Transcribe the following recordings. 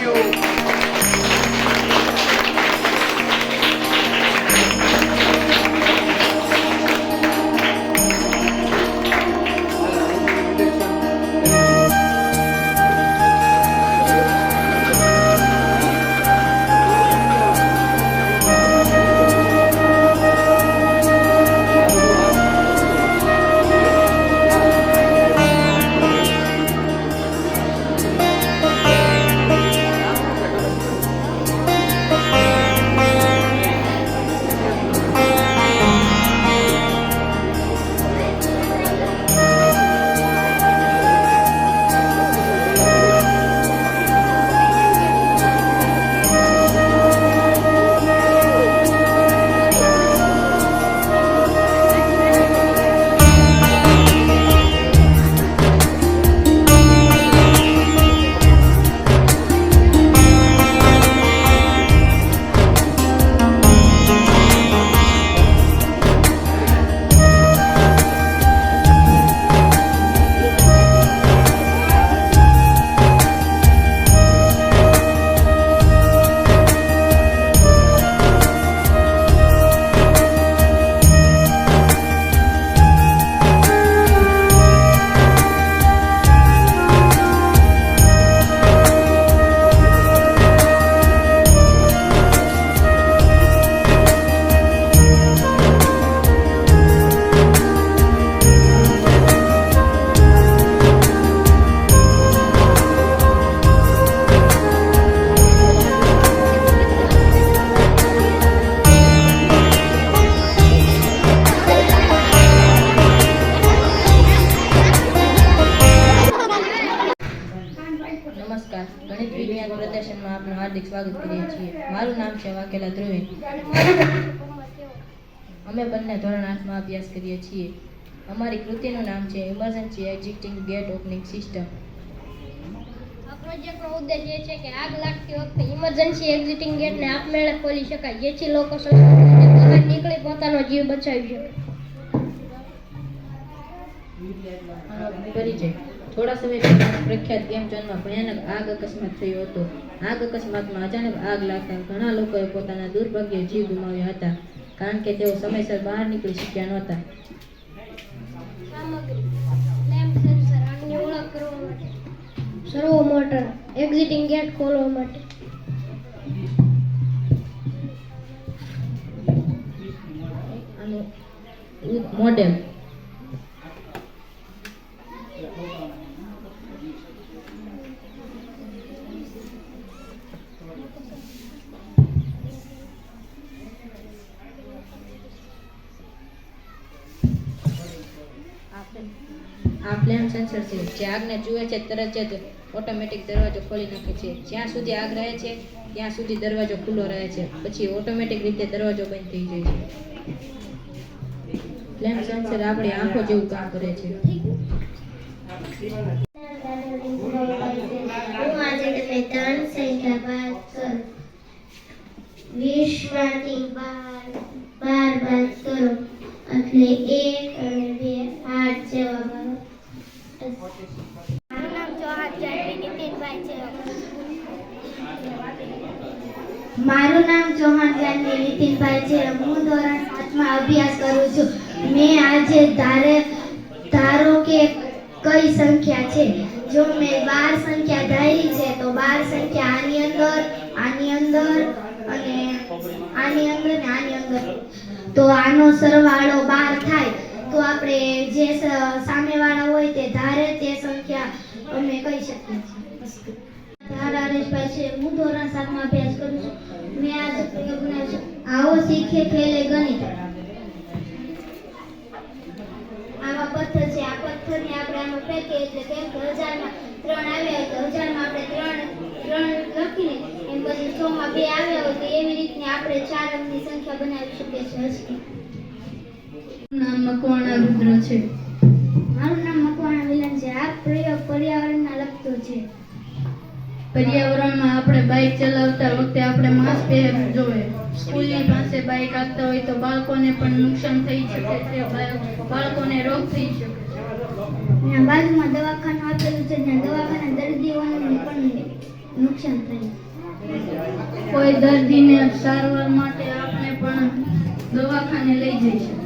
you. પ્રદર્શનમાં આપનું હાર્દિક સ્વાગત કરીએ છીએ. મારું નામ છે વાકેલા ધ્રુવીન અમે બંને ધોરણ આઠમાં અભ્યાસ કરીએ છીએ. અમારી કૃતિનું નામ છે emergency existing gate opening system આ પ્રોજેક્ટનો ઉદ્દેશ એ છે કે આગ લાગતી વખતે ઇમરજન્સી એક્ઝિટિંગ ગેટને આપમેળે ખોલી શકાય જેથી લોકો સલામત નીકળી પોતાનો જીવ બચાવી શકે. પરિચય. થોડા સમય પહેલા પ્રખ્યાત ગેમ ઝોનમાં ભયાનક આગ અકસ્માત થયો હતો. આગ અકસ્માતમાં અચાનક આગ લાગતા ઘણા લોકોએ પોતાના દુર્ભાગ્ય જીવ ગુમાવ્યા હતા કારણ કે તેઓ સમયસર બહાર નીકળી શક્યા નહોતા. સર્વો મોટર એક્ઝિટિંગ ગેટ ખોલવા માટે. મોડેલ આ ફ્લેમ સેન્સર છે. જે આગને જુએ છે, તરત જ ઓટોમેટિક દરવાજો ખોલી નાખે છે. જ્યાં સુધી આગ રહે છે, ત્યાં સુધી દરવાજો ખુલ્લો રહે છે. પછી ઓટોમેટિક રીતે દરવાજો બંધ થઈ જાય છે. ફ્લેમ સેન્સર આપણી આંખો જેવું કામ કરે છે હું આજે તમને ત્રણ સંખ્યા બાદ કરું વીસમાંથી બાર બાર બાદ કરો એટલે એક અને બે આઠ જવાબ આવે મારું નામ ચૌહાણ જાનવી નીતિનભાઈ છે મારું નામ ચૌહાણ જાનવી નીતિનભાઈ છે હું ધોરણ સાતમાં અભ્યાસ કરું છું. મેં આજે ધારે, ધારો કે કઈ સંખ્યા છે? જો મેં બાર સંખ્યા ધારી છે, તો બાર સંખ્યા આની અંદર આની અંદર અને આની અંદર ને આની અંદર. તો આનો સરવાળો બાર થાય. તો આપણે જે સામેવાળા હોય તે ધારે તે સંખ્યા અમે કહી શકીએ છીએ. ધારા રેશભાઈ છે. હું ધોરણ સાતમાં અભ્યાસ કરું છું. મેં આજે પ્રયોગ બનાવ્યો છે. આવો શીખે ખેલે ગણિત. આવા પથ્થર છે. આ પથ્થરને આપણે આમાં ફેંકીએ એટલે કેમ કે હજારમાં ત્રણ આવ્યા હોય તો હજારમાં આપણે ત્રણ ત્રણ લખીને એમ પછી સો માં બે આવ્યા હોય તો એવી રીતની આપણે ચાર અંકની સંખ્યા બનાવી શકીએ છીએ હસકી નામ મકવાણા રુદ્ર છે. મારું નામ મકવાણા વિલન છે. આ પ્રયોગ પર્યાવરણના લગતો છે. પર્યાવરણમાં આપણે બાઇક ચલાવતા વખતે આપણે માસ્ક પહેરવું જોઈએ. સ્કૂલની પાસે બાઇક આપતા હોય તો બાળકોને પણ નુકસાન થઈ શકે છે બાળકોને રોગ થઈ શકે છે. બાજુમાં દવાખાનું આપેલું છે ત્યાં દવાખાના દર્દીઓને પણ નુકસાન થાય કોઈ દર્દીને સારવાર માટે આપણે પણ દવાખાને લઈ જઈશું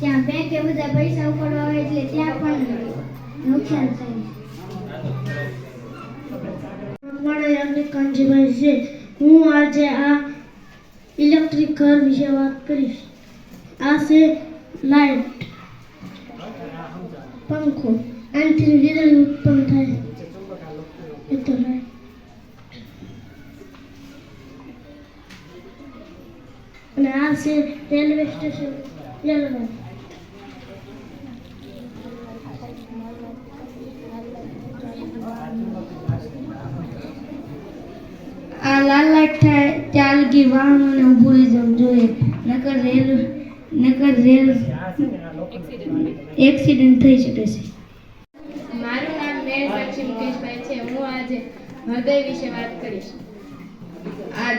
ત્યાં બેંકે બધા પૈસા ઉપાડવા હોય એટલે ત્યાં પણ નુકસાન થયું કાંજીભાઈ છે, હું આજે આ ઇલેક્ટ્રિક ઘર વિશે વાત કરીશ. આ છે લાઇટ પંખો. આનાથી વીજળી ઉત્પન્ન થાય એ તો અને આ છે રેલવે સ્ટેશન રેલવે લાલ થાય વાહનોને ઊભું રહી જવું જોઈએ. નકર રેલ નકર રેલ એક્સિડન્ટ થઈ શકે છે. મારું નામ મેર સાક્ષી મુકેશભાઈ છે. હું આજે હૃદય વિશે વાત કરીશ. આ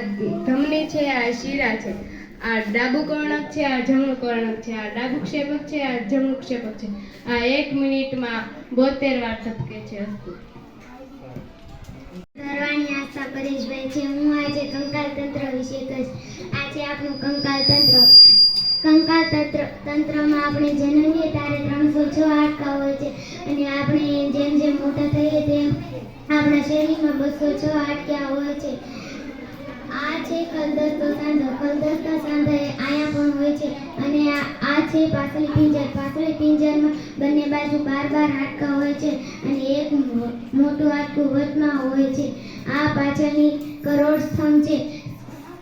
ધમની છે, આ શીરા છે, આ ડાબુ કર્ણક છે, આ જમણું કર્ણક છે, આ ડાબુ ક્ષેપક છે, આ જમણું ક્ષેપક છે. આ એક મિનિટમાં બોતેર વાર થપકે છે. ધરવાણી પરેશભાઈ છે. હું આજે કંકાલ તંત્ર વિશે કહીશ. આજે આપણું કંકાલ તંત્ર કંકાલ તંત્ર તંત્રમાં આપણે જન્મીએ ત્યારે ત્રણસો છ હાડકા હોય છે. અને આપણે જેમ જેમ મોટા થઈએ તેમ આપણા શરીરમાં બસો છ હાડક્યા હોય છે. આ છે કલદસ્તો સાંધો. કલદસ્તો સાંધો એ અહીંયા પણ હોય છે. અને આ છે પાછલી પિંજર. પાછલી પિંજરમાં બંને બાજુ બાર બાર હાડકા હોય છે અને એક મોટું હાડકું વચમાં હોય છે. આ પાછળની કરોડ સ્તંભ છે.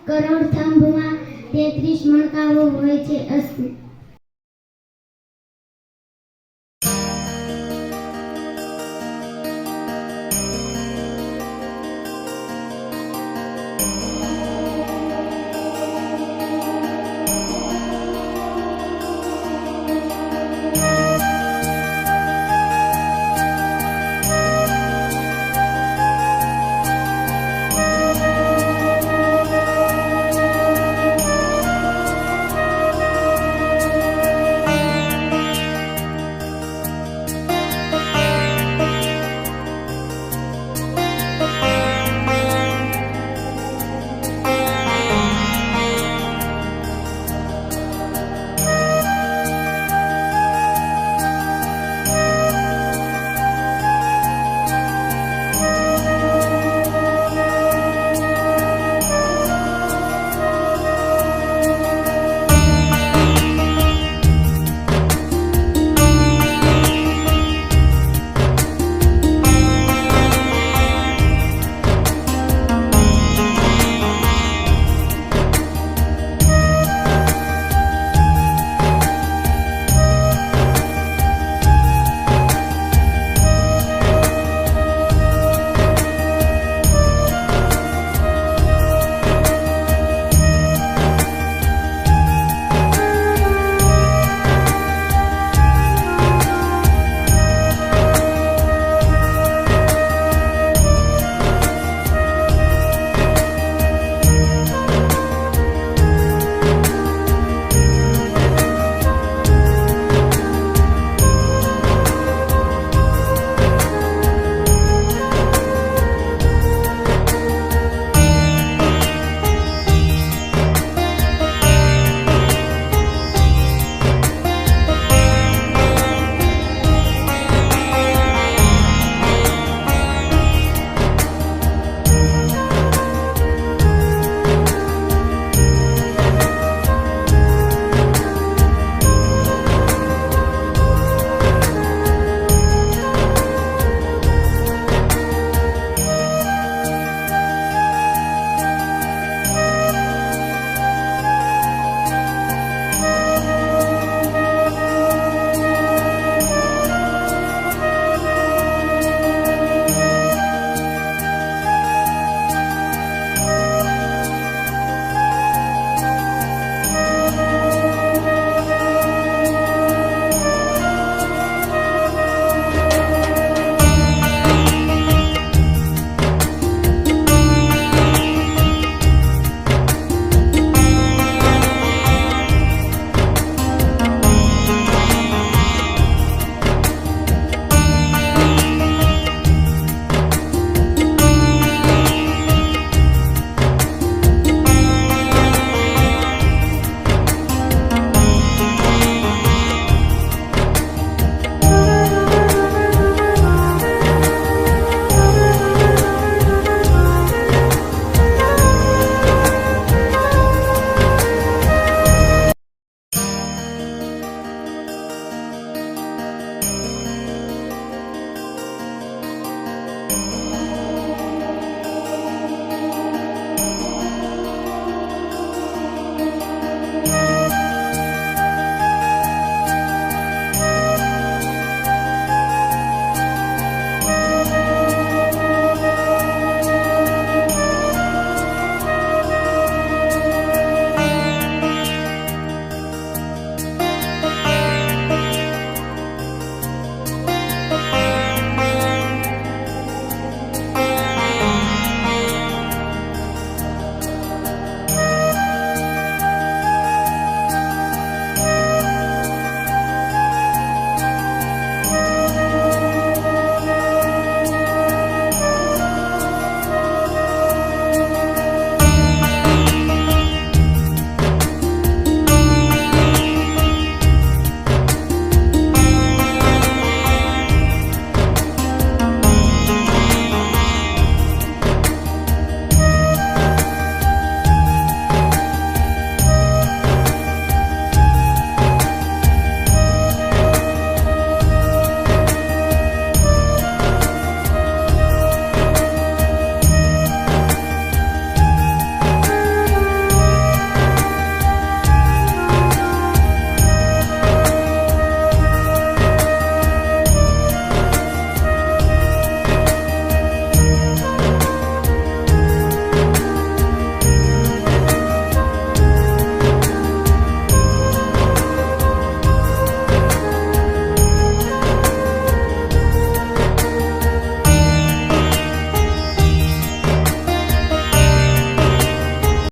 કરોડ સ્તંભમાં તેત્રીસ મણકાઓ હોય છે. અસ્તુ